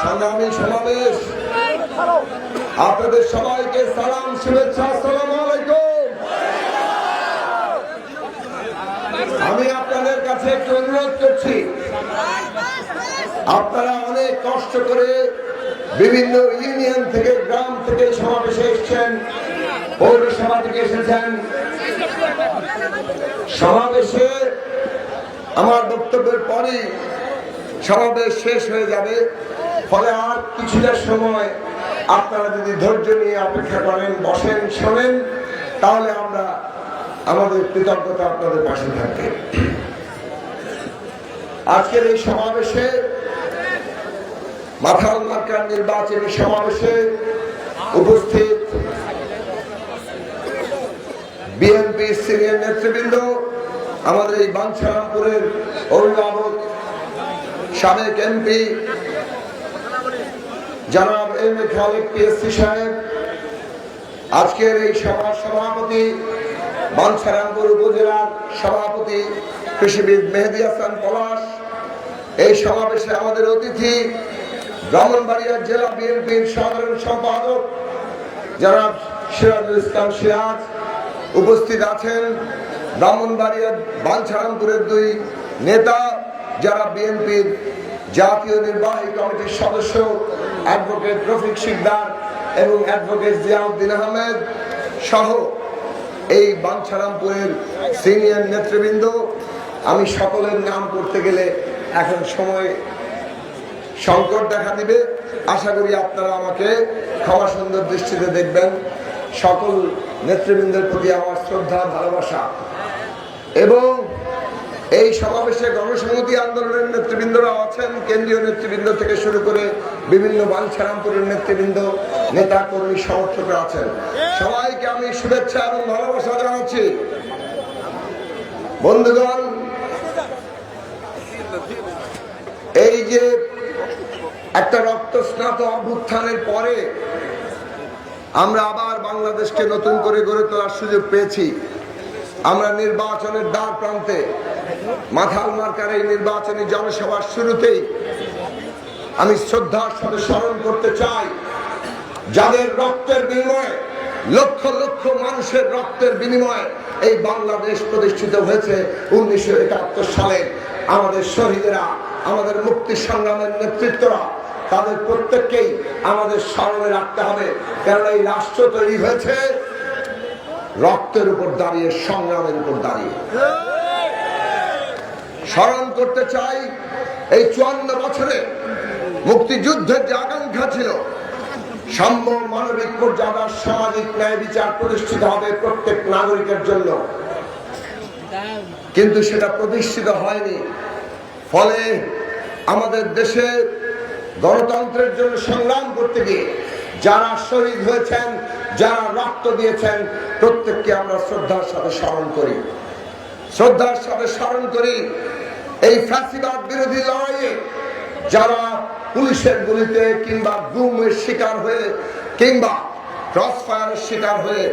সংগ্রামী সমাবেশ। আপনাদের সবাইকে সালাম, শুভেচ্ছা আলাইকুম। আমি আপনাদের কাছে একটু অনুরোধ করছি। আপনারা অনেক কষ্ট করে বিভিন্ন ইউনিয়ন থেকে, গ্রাম থেকে সমাবেশে এসেছেন, পৌরসভা থেকে এসেছেন। সমাবেশে আমার বক্তব্যের পরে সমাবেশ শেষ হয়ে যাবে। ফলে আর কিছুটা সময় আপনারা যদি ধৈর্য নিয়ে অপেক্ষা করেন, বসেন, শোনেন, তাহলে আমরা আমাদের কৃতজ্ঞতা আপনাদের পাশে থাকবে। আজকের এই সমাবেশে মাথাল মার্কার নির্বাচনী সমাবেশে উপস্থিত বিএনপি সিনিয়র নেতৃবৃন্দ, আমাদের এই বাঞ্ছারামপুরের অভিভাবক, সাবেক এমপি জনাব এম এ খালেক পিএসসি সাহেব, আজকের এই সভার সভাপতি বাঞ্ছারামপুর উপজেলার সভাপতি কৃষিবিদ মেহেদি হাসান পলাশ। এই সমাবেশে আমাদের অতিথি ব্রাহ্মণবাড়িয়া জেলা বিএনপির সাধারণ সম্পাদক জনাব সিরাজুল ইসলাম সিরাজ উপস্থিত আছেন। ব্রাহ্মণবাড়িয়া বাঞ্ছারামপুরের দুই নেতা, যারা বিএনপির জাতীয় নির্বাহী কমিটির সদস্য অ্যাডভোকেট রফিক শিকদার এবং অ্যাডভোকেট জিয়াউদ্দিন আহমেদ সহ এই বাঞ্ছারামপুরের সিনিয়র নেতৃবৃন্দ। আমি সকলের নাম করতে গেলে এখন সময় সংকট দেখা দিবে। আশা করি আপনারা আমাকে ক্ষমা সুন্দর দৃষ্টিতে দেখবেন। সকল নেতৃবৃন্দের প্রতি আমার শ্রদ্ধা, ভালোবাসা। এবং এই সমাবেশে গণসংহতি আন্দোলনের নেতৃবৃন্দরা আছেন। কেন্দ্রীয় নেতৃবৃন্দ থেকে শুরু করে বিভিন্ন বাঞ্ছারামপুরের নেতৃবৃন্দ, নেতা, কর্মী, সমর্থকরা আছেন। সবাইকে আমি শুভেচ্ছা এবং ভালোবাসা জানাচ্ছি। বন্ধুগণ, এই যে একটা রক্তস্নাত অভ্যুত্থানের পরে আমরা আবার বাংলাদেশকে নতুন করে গড়ে তোলার সুযোগ পেয়েছি। আমরা নির্বাচনের দ্বার প্রান্তে মাথাল মার্কার এই নির্বাচনী জনসভার শুরুতেই আমি শ্রদ্ধার সাথে স্মরণ করতে চাই, যাদের রক্তের বিনিময়ে, লক্ষ লক্ষ মানুষের রক্তের বিনিময়ে এই বাংলাদেশ প্রতিষ্ঠিত হয়েছে উনিশশো একাত্তর সালে। আমাদের শহীদেরা, আমাদের মুক্তি সংগ্রামের নেতৃত্বরা, তাদের প্রত্যেককেই আমাদের স্মরণে রাখতে হবে। কারণ এই রাষ্ট্র তৈরি হয়েছে রক্তের উপর দাঁড়িয়ে, সংগ্রামের উপর দাঁড়িয়ে। স্মরণ করতে চাই, এই চুয়ান্ন বছরে মুক্তিযুদ্ধের যে আকাঙ্ক্ষা ছিল, সাম্য মানবিক মর্যাদা, সামাজিক ন্যায় বিচার প্রতিষ্ঠিত হবে প্রত্যেক নাগরিকের জন্য। কিন্তু সেটা প্রতিষ্ঠিত হয়নি। ফলে আমাদের দেশে গণতন্ত্রের জন্য সংগ্রাম করতে গিয়ে যারা শহীদ হয়েছেন, যারা রক্ত দিয়েছেন, প্রত্যেককে আমরা শ্রদ্ধার সাথে স্মরণ করি। শ্রদ্ধার সাথে স্মরণ করি এই ফ্যাসিবাদ বিরোধী লড়াইয়ে যারা পুলিশের গুলিতে কিংবা গুমের শিকার হয়ে কিংবা ক্রস ফায়ারের শিকার হয়ে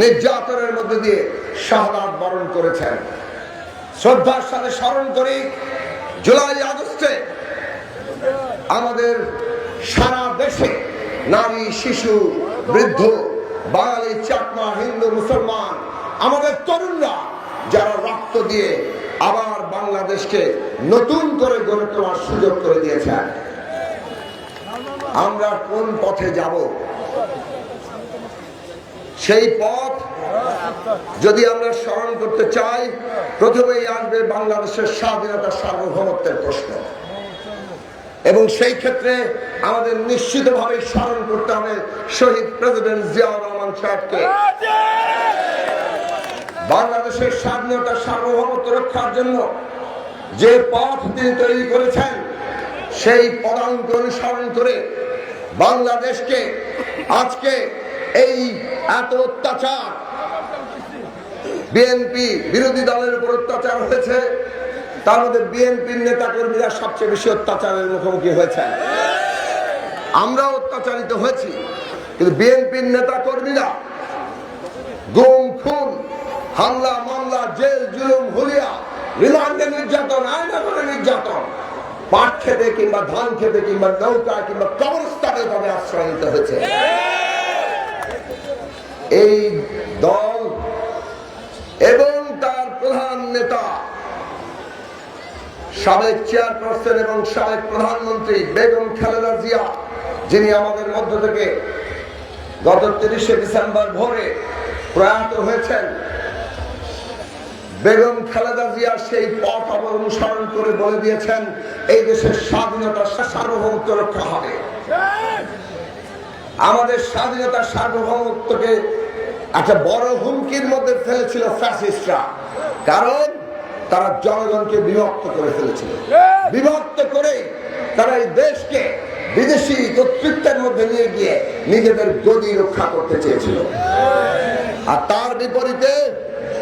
নির্যাতনের মধ্যে দিয়ে শাহাদ বরণ করেছেন। শ্রদ্ধার সাথে স্মরণ করি, জুলাই আগস্টে আমাদের সারা দেশে নারী, শিশু, বৃদ্ধ, বাঙালি, চাকমা, হিন্দু, মুসলমান, আমাদের তরুণরা যারা রক্ত দিয়ে আবার বাংলাদেশকে নতুন করে গড়ে তোলার সুযোগ করে দিয়েছেন আমরা কোন পথে যাব? সেই পথ যদি আমরা স্মরণ করতে চাই, প্রথমেই আসবে বাংলাদেশের স্বাধীনতা সার্বভৌমত্বের প্রশ্ন। এবং সেই ক্ষেত্রে আমাদের নিশ্চিতভাবে স্মরণ করতে হবে শহীদ প্রেসিডেন্ট জিয়াউর রহমান সাহেবকে। বাংলাদেশের স্বাধীনতা সার্বভৌমত্ব রক্ষার জন্য যে পথ তিনি তৈরি করেছেন, সেই পদাঙ্ক অনুসরণ করে বাংলাদেশকে আজকে এই এত অত্যাচার, বিএনপি বিরোধী দলের উপর অত্যাচার হয়েছে, তার মধ্যে বিএনপির নেতা কর্মীরা সবচেয়ে বেশি অত্যাচারের মুখোমুখি হয়েছে আমরা অত্যাচারিত হয়েছি, কিন্তু বিএনপির নেতা কর্মীরা গুম হামলা, মামলা, জেল, জুলুম, হুলিয়া, রিমান্ডে নির্যাতন আয়না করে নির্যাতন, পাট খেতে কিংবা ধান খেতে কিংবা নৌকা কিংবা কবরস্থানে তাকে আশ্রয় নিতে হয়েছে। এই দল এবং তার প্রধান নেতা, সাবেক চেয়ারপারসন এবং সাবেক প্রধানমন্ত্রী বেগম খালেদা জিয়া, যিনি আমাদের মধ্য থেকে গত তিরিশে ডিসেম্বর ভোরে প্রয়াত হয়েছেন বেগম খালেদা জিয়া সেই পথ আবার অনুসরণ করে বলে দিয়েছেন, এই দেশের স্বাধীনতা সার্বভৌমত্ব রক্ষা হবে। আমাদের স্বাধীনতা সার্বভৌমত্বকে একটা বড় হুমকির মধ্যে ফেলেছিল ফ্যাসিস্টরা। কারণ তারা জনগণকে বিভক্ত করে ফেলেছিল। বিভক্ত করে তারা এই দেশকে বিদেশি কর্তৃত্বের মধ্যে নিয়ে গিয়ে নিজেদের গদি রক্ষা করতে চেয়েছিল। আর তার বিপরীতে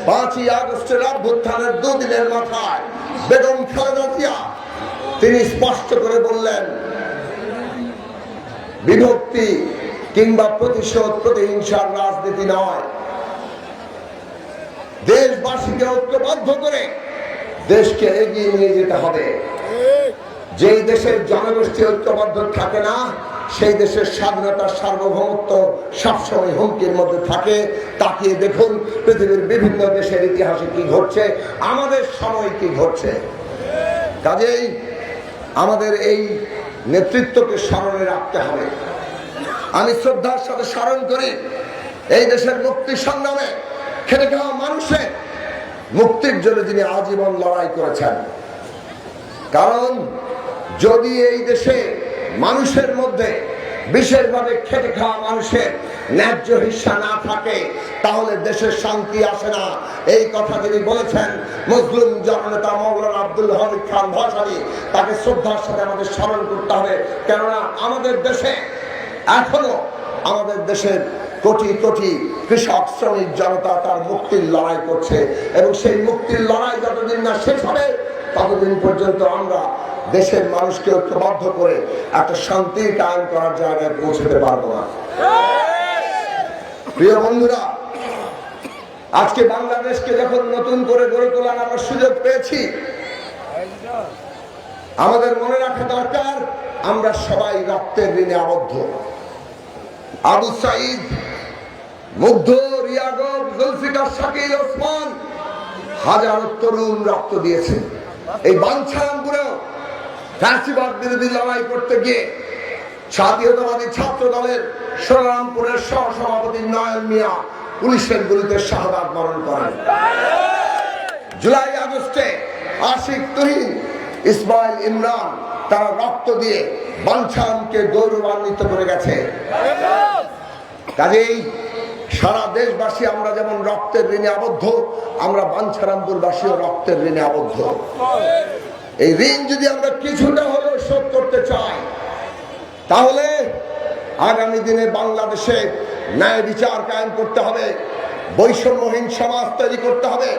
পাঁচই আগস্টের অভ্যুত্থানের দুদিনের মাথায় বেগম খালেদা তিনি স্পষ্ট করে বললেন, বিভক্তি কিংবা প্রতিশোধ প্রতিহিংসার রাজনীতি নয়। দেশবাসীকে ঐক্যবদ্ধ করে দেশকে এগিয়ে নিয়ে যেতে হবে। যেই দেশের জনগোষ্ঠী ঐক্যবদ্ধ থাকে না সেই দেশের স্বাধীনতার সার্বভৌমত্ব সবসময় হুমকির মধ্যে থাকে। তাকিয়ে দেখুন পৃথিবীর বিভিন্ন দেশের ইতিহাসে কি ঘটছে, আমাদের সময় কি ঘটছে। কাজেই আমাদের এই নেতৃত্বকে স্মরণে রাখতে হবে। আমি শ্রদ্ধার সাথে স্মরণ করি এই দেশের মুক্তি সংগ্রামে খেটে খাওয়া মানুষের মুক্তির জন্য যিনি আজীবন লড়াই করেছেন। কারণ যদি এই দেশে মানুষের মধ্যে বিশেষভাবে খেটে খাওয়া মানুষের ন্যায্য হিস্সা না থাকে, তাহলে দেশের শান্তি আসে না। এই কথা তিনি বলেছেন, মুসলিম জননেতা মৌলানা আব্দুল হামিদ খান ভাসানি তাকে শ্রদ্ধার সাথে আমাদের স্মরণ করতে হবে। কেননা আমাদের দেশে এখনও আমাদের দেশের কোটি কোটি কৃষক শ্রমিক জনতা তার মুক্তির লড়াই করছে এবং সেই মুক্তির লড়াই যতদিন না শেষ হবে, ততদিন পর্যন্ত আমরা দেশের মানুষকে ঐক্যবদ্ধ করে একটা শান্তির কায়ন করার জায়গায় পৌঁছতে পারব না। প্রিয় বন্ধুরা, আজকে বাংলাদেশকে যখন নতুন করে গড়ে তোলার আমরা সুযোগ পেয়েছি, আমাদের মনে রাখা দরকার, আমরা সবাই রক্তের ঋণে আবদ্ধ। আবু সাইদ মুগ্ধ রিয়াগব জুলফিকার, শাকিল, ওসমান হাজারো তরুণ রক্ত দিয়েছে। এই বাঞ্ছারামপুরেও ফ্যাসিবাদ বিরোধী লড়াই করতে গিয়ে জাতীয়তাবাদী ছাত্র দলের সোনারামপুরের সহসভাপতি নয়ন মিয়া পুলিশের গুলিতে শাহাদাত বরণ করেন। জুলাই আগস্টে আশিক তুহিন, ইসমাইল ইমরান তারা রক্ত দিয়ে বাঞ্ছারামকে গৌরবান্বিত করে গেছে। কাজেই সারা দেশবাসী আমরা যেমন রক্তের ঋণে আবদ্ধ, আমরা বাঞ্ছারামপুরবাসীও রক্তের ঋণে আবদ্ধ। এই ঋণ যদি আমরা কিছুটা হলেও শোধ করতে চাই, তাহলে আগামী দিনে বাংলাদেশে ন্যায় বিচার কায়েম করতে হবে, বৈষম্যহীন সমাজ তৈরি করতে হবে,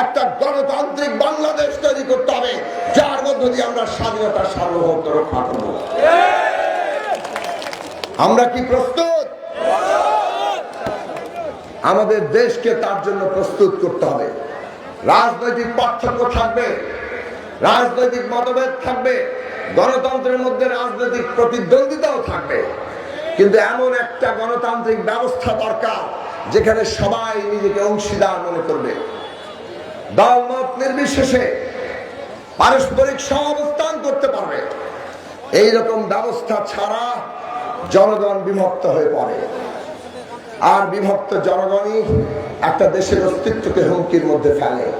একটা গণতান্ত্রিক বাংলাদেশ তৈরি করতে হবে, যার মধ্য দিয়ে আমরা স্বাধীনতা সার্বভৌমত্ব রক্ষা করব। আমরা কি প্রস্তুত? আমাদের দেশকে তার জন্য প্রস্তুত করতে হবে। রাজনৈতিক পার্থক্য থাকবে রাজনৈতিক মতভেদ থাকবে, গণতন্ত্রের মধ্যে রাজনৈতিক প্রতিদ্বন্দ্বিতাও থাকবে। কিন্তু এমন একটা গণতান্ত্রিক ব্যবস্থা দরকার, যেখানে সবাই নিজেকে অংশীদার মনে করবে। দলমত নির্বিশেষে পারস্পরিক সহাবস্থান করতে পারবে। এই রকম ব্যবস্থা ছাড়া জনগণ বিভক্ত হয়ে পড়ে। আর বিভক্ত জনগণই একটা দেশের অস্তিত্বকে হুমকির মধ্যে ফেলে।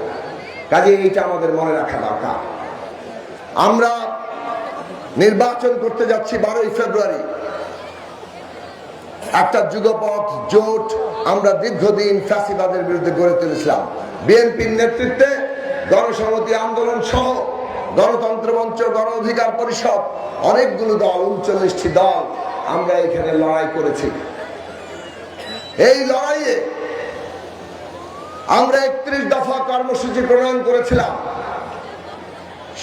কাজে এইটা আমাদের মনে রাখা দরকার। আমরা নির্বাচন করতে যাচ্ছি বারোই ফেব্রুয়ারি। একটা যুগপথ জোট আমরা দীর্ঘদিন ফ্যাসিবাদের বিরুদ্ধে গড়ে তুলেছিলাম। বিএনপির নেতৃত্বে গণসংহতি আন্দোলন সহ গণতন্ত্র মঞ্চ, গণ অধিকার পরিষদ, অনেকগুলো দল, উনচল্লিশটি দল আমরা এখানে লড়াই করেছি। এই লড়াইয়ে আমরা একত্রিশ দফা কর্মসূচি প্রণয়ন করেছিলাম।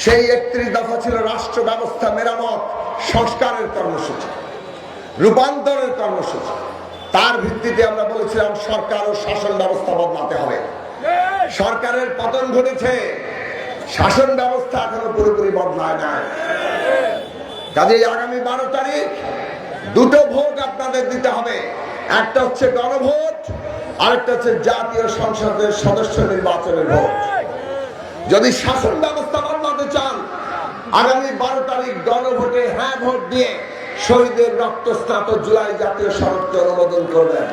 সেই একত্রিশ দফা ছিল রাষ্ট্র ব্যবস্থা মেরামত, সংস্কারের কর্মসূচি, রূপান্তরের কর্মসূচি। তার ভিত্তিতে আমরা বলেছিলাম সরকার ও শাসন ব্যবস্থা বদলাতে হবে। সরকারের পতন ঘটেছে, শাসন ব্যবস্থা এখনও পুরোপুরি বদলায় নাই। কাজেই আগামী বারো তারিখ দুটো ভোট আপনাদের দিতে হবে। একটা হচ্ছে গণভোট আরেকটা হচ্ছে জাতীয় সংসদের সদস্য নির্বাচনের ভোট। যদি শাসন ব্যবস্থা বদলাতে চান, আগামী বারো তারিখ গণভোটে হ্যাঁ ভোট দিয়ে শহীদের রক্তস্নাত জুলাই জাতীয় সড়ককে অনুমোদন করবেন।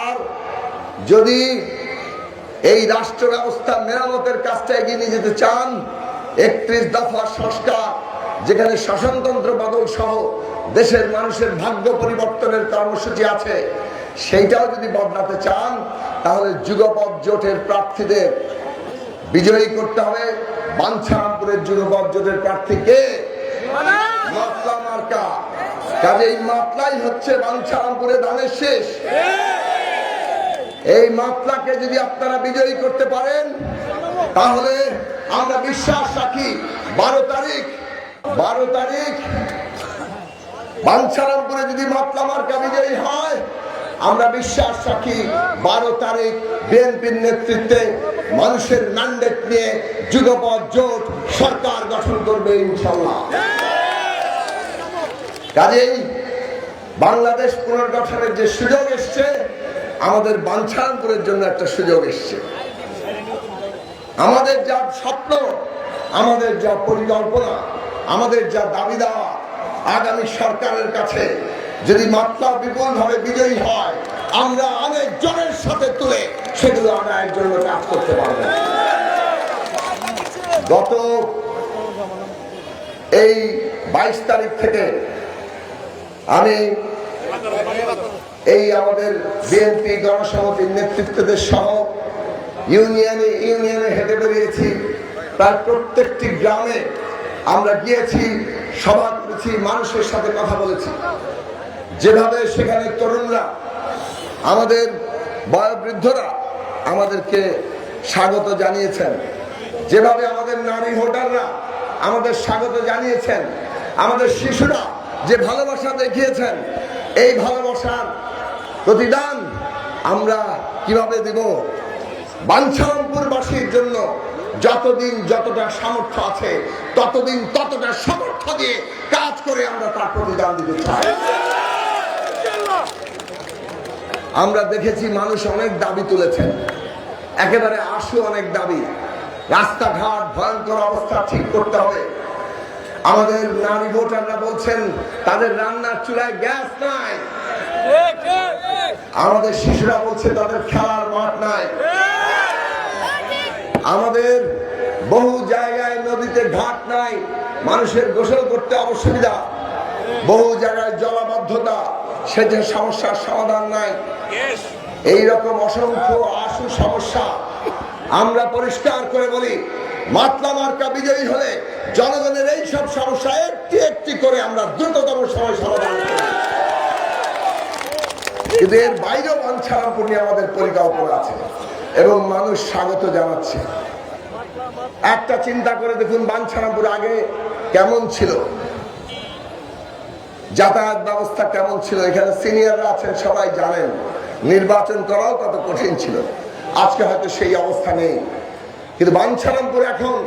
আর যদি এই রাষ্ট্র ব্যবস্থা মেরামতের কাজটা এগিয়ে নিয়ে যেতে চান, একত্রিশ দফা সংস্কার যেখানে শাসনতন্ত্র বদল সহ দেশের মানুষের ভাগ্য পরিবর্তনের কর্মসূচি আছে, সেইটাও যদি বদলাতে চান, তাহলে যুগপথ জোটের প্রার্থীদের বিজয়ী করতে হবে। বাঞ্ছারামপুরের যুগপথ জোটের প্রার্থীকে মাতলা মাতলাই হচ্ছে বাঞ্ছারামপুরে ধানের শেষ। এই মাতলাকে যদি আপনারা বিজয়ী করতে পারেন, তাহলে আমরা বিশ্বাস রাখি, বারো তারিখ বারো তারিখ। বাঞ্ছারামপুরে যদি মাতলা মার্কা বিজয়ী হয়, আমরা বিশ্বাস রাখি বারো তারিখ বিএনপির নেতৃত্বে মানুষের ম্যান্ডেট নিয়ে যুগপথ জোট সরকার গঠন করবে ইনশাল্লাহ। কাজেই বাংলাদেশ পুনর্গঠনের যে সুযোগ এসছে, আমাদের বাঞ্ছারামপুরের জন্য একটা সুযোগ এসছে। আমাদের যা স্বপ্ন, আমাদের যা পরিকল্পনা আমাদের যা দাবি দেওয়া আগামী সরকারের কাছে যদি মাত্রা বিপুল ভাবে বিজয়ী হয়, আমরা অনেক জনের সাথে তুলে সেগুলো আদায়ের জন্য কাজ করতে পারব। গত এই বাইশ তারিখ থেকে আমি এই আমাদের বিএনপি গণসমিতির নেতৃত্বদের সহ ইউনিয়নে ইউনিয়নে হেঁটে বেরিয়েছি। প্রায় প্রত্যেকটি গ্রামে আমরা গিয়েছি, সভা করেছি, মানুষের সাথে কথা বলেছি। যেভাবে সেখানে তরুণরা, আমাদের বয়োবৃদ্ধরা আমাদেরকে স্বাগত জানিয়েছেন, যেভাবে আমাদের নারী ভোটাররা আমাদের স্বাগত জানিয়েছেন, আমাদের শিশুরা যে ভালোবাসা দেখিয়েছেন, এই ভালোবাসার প্রতিদান আমরা কীভাবে দিব? বাঞ্ছারামপুরবাসীর জন্য যতদিন যতটা সামর্থ্য আছে, ততদিন ততটা সামর্থ্য দিয়ে কাজ করে আমরা তার প্রতিদান দিতে চাই। আমরা দেখেছি মানুষ অনেক দাবি তুলেছেন। একেবারে আশু অনেক দাবি। রাস্তাঘাট, ভয়ঙ্কর অবস্থা ঠিক করতে হবে। আমাদের নারী ভোটাররা বলছেন, তাদের রান্নার চুলায় গ্যাস নাই। আমাদের শিশুরা বলছে, তাদের খেলার মাঠ নাই। আমাদের বহু জায়গায় নদীতে ঘাট নাই মানুষের গোসল করতে অসুবিধা। বহু জায়গায় জলাবদ্ধতা সেটা সমস্যার সমাধান নাই। এই রকম অসংখ্য আশু সমস্যা আমরা পরিষ্কার করে বলি মাতলা মার্কা বিজয়ী হলে জনগণের এই সব সমস্যা একটি একটি করে আমরা দ্রুততম সময় সমাধান করি কিন্তু এর বাইরেও বাঞ্ছারামপুর নিয়ে আমাদের পরিকল্পনা আছে। এবং মানুষ স্বাগত জানাচ্ছে। একটা চিন্তা করে দেখুন বাঞ্ছারামপুর আগে কেমন ছিল? যাতায়াত ব্যবস্থা কেমন ছিল? এখানে সিনিয়ররা আছেন, সবাই জানেন। নির্বাচন করাও কত কঠিন ছিল। আজকে হয়তো সেই অবস্থা নেই। কিন্তু বাঞ্ছারামপুর এখন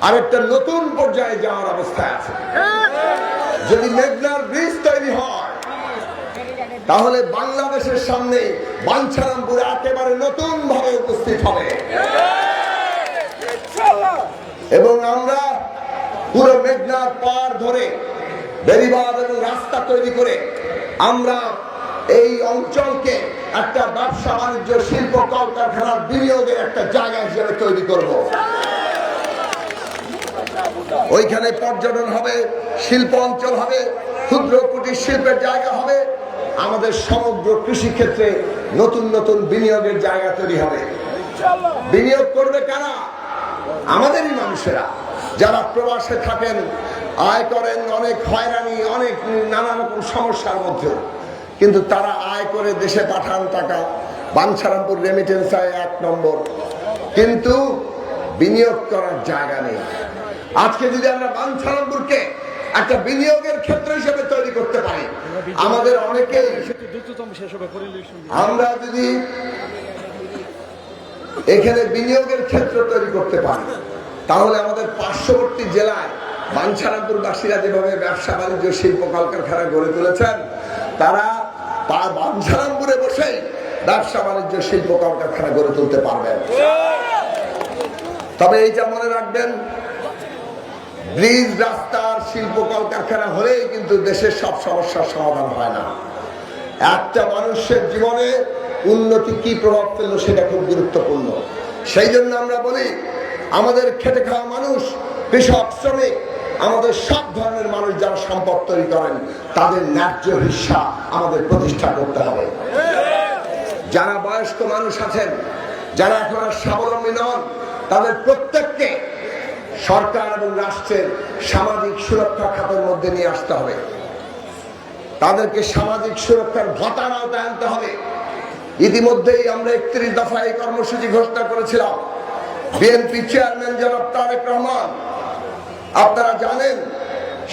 আরেকটা নতুন পর্যায়ে যাওয়ার অবস্থায় আছে। যদি মেঘনার ব্রিজ তৈরি হয় তাহলে বাংলাদেশের সামনে বাঞ্ছারামপুর একেবারে নতুন ভাবে উপস্থিত হবে। এবং আমরা পুরো মেঘনার পার ধরে বেরিবাদ এবং রাস্তা তৈরি করে আমরা এই অঞ্চলকে একটা ব্যবসা বাণিজ্য, শিল্প, কলকারখানার বিনিয়োগের একটা জায়গা হিসেবে তৈরি করব। ওইখানে পর্যটন হবে, শিল্প অঞ্চল হবে, ক্ষুদ্র কুটির শিল্পের জায়গা হবে আমাদের সমগ্র কৃষি ক্ষেত্রে নতুন নতুন বিনিয়োগের জায়গা তৈরি হবে। বিনিয়োগ করবে কারা? আমাদেরই মানুষেরা। যারা প্রবাসে থাকেন, আয় করেন, অনেক হয়রানি, অনেক নানা রকম সমস্যার মধ্যে। কিন্তু তারা আয় করে দেশে পাঠান টাকা। বাঞ্ছারামপুর রেমিটেন্স আয় এক নম্বর। কিন্তু বিনিয়োগ করার জায়গা নেই। আজকে যদি আমরা বাঞ্ছারামপুরকে একটা বিনিয়োগের ক্ষেত্র হিসেবে তৈরি করতে পারি। আমাদের অনেকেই দ্রুততম শেষ হবে পরিবেশন আমরা যদি এখানে বিনিয়োগের ক্ষেত্র তৈরি করতে পারি তাহলে আমাদের পার্শ্ববর্তী জেলায় বাঞ্ছারামপুরবাসীরা যেভাবে ব্যবসা বাণিজ্য শিল্প কলকারখানা গড়ে তুলেছেন তারা পা- বাঞ্ছারামপুরে বসেই ব্যবসা বাণিজ্য শিল্প কলকারখানা গড়ে তুলতে পারবেন। তবে এইটা মনে রাখবেন ব্রিজ রাস্তার শিল্প কলকারখানা হলেই কিন্তু দেশের সব সমস্যার সমাধান হয় না। একটা মানুষের জীবনে উন্নতি কি প্রভাব ফেলল সেটা খুব গুরুত্বপূর্ণ। সেই জন্য আমরা বলি, আমাদের খেটে খাওয়া মানুষ, কৃষক, শ্রমিক, আমাদের সব ধরনের মানুষ যারা সম্পদ তৈরি করেন, তাদের ন্যায্য হিস্সা আমাদের প্রতিষ্ঠা করতে হবে। যারা বয়স্ক মানুষ আছেন, যারা এখন আর স্বাবলম্বী নন, তাদের প্রত্যেককে সরকার এবং রাষ্ট্রের সামাজিক সুরক্ষা খাতের মধ্যে নিয়ে আসতে হবে। তাদেরকে সামাজিক সুরক্ষার ভাতার আওতায় আনতে হবে। ইতিমধ্যেই আমরা একত্রিশ দফা এই কর্মসূচি ঘোষণা করেছিলাম। বিএনপি চেয়ারম্যান জনাব তারেক রহমান, আপনারা জানেন,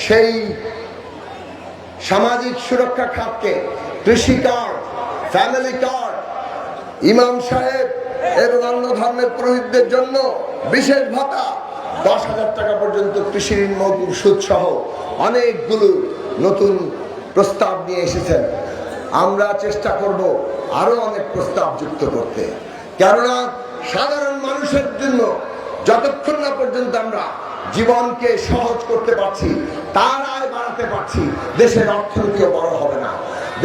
সেই সামাজিক সুরক্ষা খাতকে কৃষি কার্ড, ফ্যামিলি কার্ড, ইমাম সাহেব এবং অন্য ধর্মের পুরোহিতদের জন্য বিশেষ ভাতা দশ হাজার টাকা পর্যন্ত কৃষি ঋণ মৌকুব সুদ সহ অনেকগুলো নতুন প্রস্তাব নিয়ে এসেছেন। আমরা চেষ্টা করব আরও অনেক প্রস্তাব যুক্ত করতে। কেননা সাধারণ মানুষের জন্য যতক্ষণ না পর্যন্ত আমরা জীবনকে সহজ করতে পারছি, তার আয় বাড়াতে পারছি, দেশের অর্থনীতিও বড় হবে না।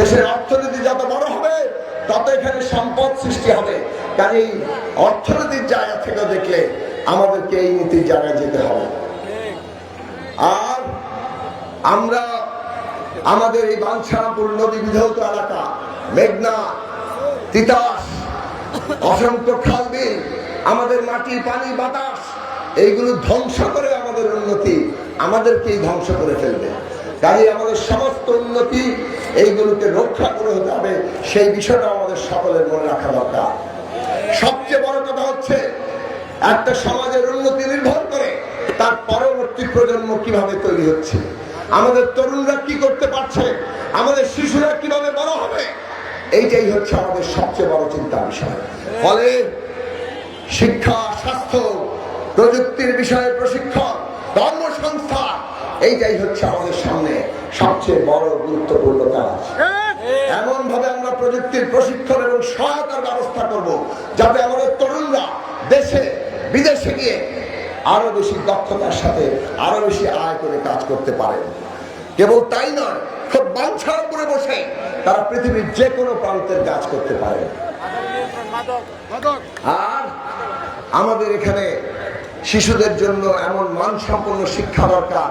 দেশের অর্থনীতি যত বড় হবে, তত এখানে সম্পদ সৃষ্টি হবে। কাজেই অর্থনীতির জায়গা থেকে দেখলে আমাদেরকে এই নীতির জায়গায় যেতে হবে। আর আমরা আমাদের এই বাঞ্ছারাপুর নদী বিধৌত এলাকা, মেঘনা, তিতাস, অসংখ্য খাল আমাদের মাটি, পানি, বাতাস, এইগুলো ধ্বংস করে আমাদের উন্নতি, আমাদেরকেই ধ্বংস করে ফেলবে। কাজে আমাদের সমস্ত উন্নতি এইগুলোকে রক্ষা করে হতে হবে, সেই বিষয়টা আমাদের সকলের মনে রাখা দরকার। সবচেয়ে বড় কথা হচ্ছে একটা সমাজের উন্নতি নির্ভর করে, তার পরবর্তী প্রজন্ম কীভাবে তৈরি হচ্ছে? আমাদের তরুণরা কি করতে পারছে? আমাদের শিশুরা কীভাবে বড় হবে? এইটাই হচ্ছে আমাদের সবচেয়ে বড় চিন্তা বিষয়। ফলে শিক্ষা, স্বাস্থ্য, প্রযুক্তির বিষয়ে প্রশিক্ষণ কর্মসংস্থান এইটাই হচ্ছে আমাদের সামনে সবচেয়ে বড় গুরুত্বপূর্ণ কাজ। এমন ভাবে আমরা প্রযুক্তির প্রশিক্ষণ এবং সহায়তার ব্যবস্থা করব, যাতে আমাদের তরুণরা দেশে বিদেশে গিয়ে আরও বেশি দক্ষতার সাথে আরও বেশি আয় করে কাজ করতে পারে কেবল তাই নয় খুব বাঞ্ছার উপরে বসে তারা পৃথিবীর যে কোনো প্রান্তের কাজ করতে পারে আর আমাদের এখানে শিশুদের জন্য এমন মানসম্পন্ন শিক্ষা দরকার,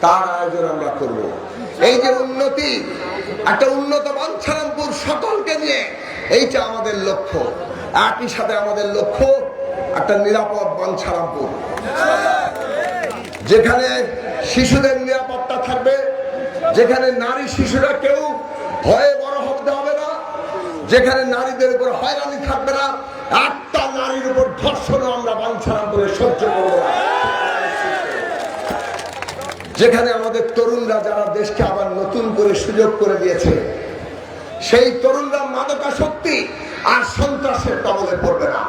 তার আয়োজন আমরা করব। এই যে উন্নতি, একটা উন্নত বাঞ্ছারামপুর সকলকে নিয়ে, এইটা আমাদের লক্ষ্য। একই সাথে আমাদের লক্ষ্য একটা নিরাপদ বাঞ্ছারামপুর যেখানে শিশুদের নিরাপত্তা থাকবে, যেখানে নারী শিশুরা কেউ ভয়ে বড় হতে হবে না, যেখানে নারীদের উপর হয়রানি থাকবে না, একটা নারীর উপর ধর্ষণও আমরা বাঞ্ছারাম করে সহ্য করব যেখানে আমাদের তরুণরা যারা দেশকে আবার নতুন করে সুযোগ করে দিয়েছে, সেই তরুণরা মাদকাসক্তি আর সন্ত্রাসের কবলে পড়বে না।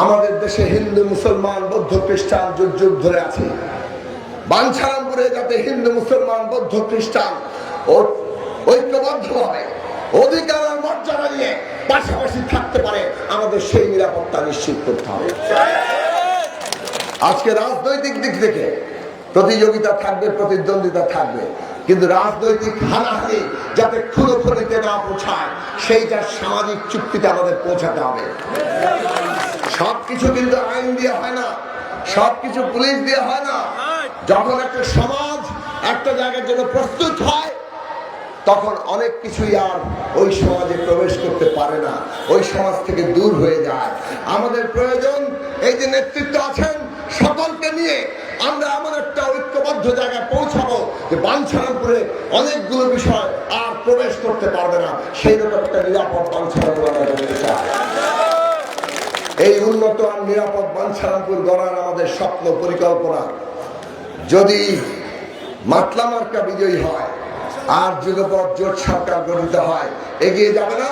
আমাদের দেশে হিন্দু, মুসলমান, বৌদ্ধ, খ্রিস্টান যুগ যুগ ধরে আছে। বাঞ্ছারামপুরে যাতে হিন্দু, মুসলমান, বৌদ্ধ, খ্রিস্টান ঐক্যবদ্ধভাবে অধিকার মর্যাদা নিয়ে পাশাপাশি থাকতে পারে, আমাদের সেই নিরাপত্তা নিশ্চিত করতে হবে। আজকে রাজনৈতিক দিক থেকে প্রতিযোগিতা থাকবে, প্রতিদ্বন্দ্বিতা থাকবে, কিন্তু রাজনৈতিক হানাহানি যাতে খুনো খুনিতে না পৌঁছায়, সেইটা সামাজিক চুক্তিতে আমাদের পৌঁছাতে হবে। সবকিছু কিন্তু আইন দিয়ে হয় না, সবকিছু পুলিশ দিয়ে হয় না। যখন একটা সমাজ একটা জায়গার জন্য প্রস্তুত হয়, তখন অনেক কিছুই আর ওই সমাজে প্রবেশ করতে পারে না, ওই সমাজ থেকে দূর হয়ে যায়। আমাদের প্রয়োজন এই যে নেতৃত্ব আছেন সকলকে নিয়ে আমরা এমন একটা ঐক্যবদ্ধ জায়গায় পৌঁছাবো যে বাঞ্ছারামপুরে অনেকগুলো বিষয় আর প্রবেশ করতে পারবে না। সেই রকম একটা নিরাপদ বাঞ্ছারামপুর আমরা করতে চাই। এই উন্নত আর নিরাপদ বাঞ্ছারামপুর গড়ার আমাদের স্বপ্ন পরিকল্পনা। যদি মাতলা মার্কা বিজয়ী হয়, আর যুগপথ জোট সরকার গঠিত হয়, এগিয়ে যাবে না?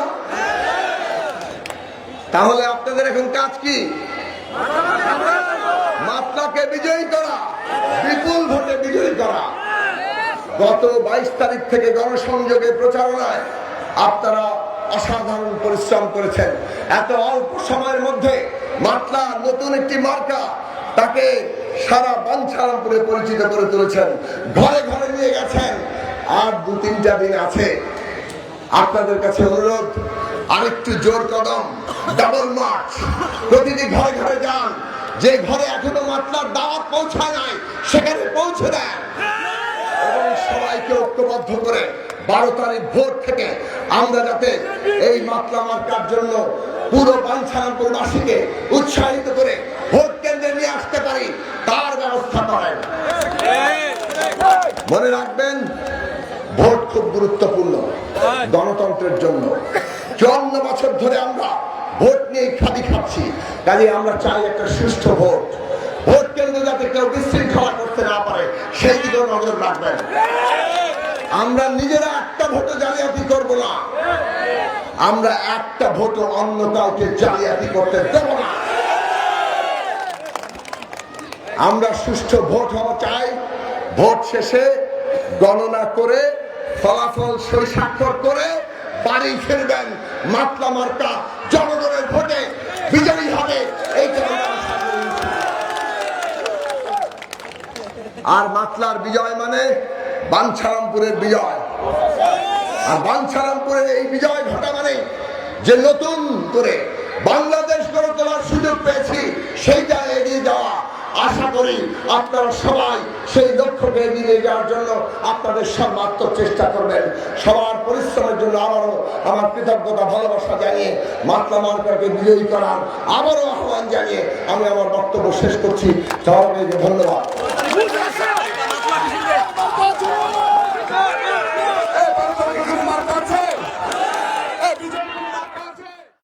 তাহলে আপনাদের এখন কাজ কি? মাতলাকে বিজয়ী করা, বিপুল ভোটে বিজয়ী করা। গত বাইশ তারিখ থেকে গণসংযোগে প্রচারণায় আপনারা অসাধারণ পরিশ্রম করেছেন। এত অল্প সময়ের মধ্যে মাতলা নতুন একটি মার্কা তাকে সারা বাঞ্ছারামপুরে পরিচিত করে তুলেছেন। ঘরে ঘরে নিয়ে গেছেন। আর দু তিনটা দিন আছে। আপনাদের কাছে অনুরোধ, আরেকটু জোর কদম ডাবল মার্চ প্রতিটি ঘরে ঘরে যান। যে ঘরে এখনও মাতলার দাওয়াত পৌঁছায় নাই, সেখানে পৌঁছে দেন। এবং সবাইকে ঐক্যবদ্ধ করে বারো তারিখ ভোট থেকে আমরা যাতে এই মাতলা মার্কার জন্য পুরো উৎসাহিত করে ভোট কেন্দ্রে নিয়ে আসতে পারি, তার ব্যবস্থা মনে রাখবেন, ভোট খুব গুরুত্বপূর্ণ গণতন্ত্রের জন্য। চুয়ান্ন বছর ধরে আমরা ভোট নিয়ে খাদি খাচ্ছি কাজে আমরা চাই একটা সুষ্ঠু ভোট। ভোট কেন্দ্রে যাতে কেউ বিশৃঙ্খলা সেই নজর রাখবেন। আমরা নিজেরা একটা ভোটে জালিয়াতি না। আমরা একটা ভোটও অন্য কাউকে জালিয়াতি করতে দেব না। আমরা সুষ্ঠু ভোট হওয়া চাই। ভোট শেষে গণনা করে, ফলাফল সই স্বাক্ষর করে বাড়ি ফিরবেন। মাতলা মার্কা জনগণের ভোটে বিজয়ী হবে। এইটা আমরা আশা করি। আর মাতলার বিজয় মানে বাঞ্ছারামপুরের বিজয়। আর বাঞ্ছারামপুরের এই বিজয় ঘটা মানে যে নতুন করে বাংলাদেশ গড়ে তোলার সুযোগ পেয়েছি, সেইটা এগিয়ে যাওয়া। আশা করি আপনারা সবাই সেই লক্ষ্যকে এগিয়ে যাওয়ার জন্য আপনাদের সর্বাত্মক চেষ্টা করবেন। সবার পরিশ্রমের জন্য আবারও আমার কৃতজ্ঞতা, ভালোবাসা জানিয়ে মাতলা মার্কাকে বিজয়ী করার আবারও আহ্বান জানিয়ে আমি আমার বক্তব্য শেষ করছি। সবাইকে ধন্যবাদ। ください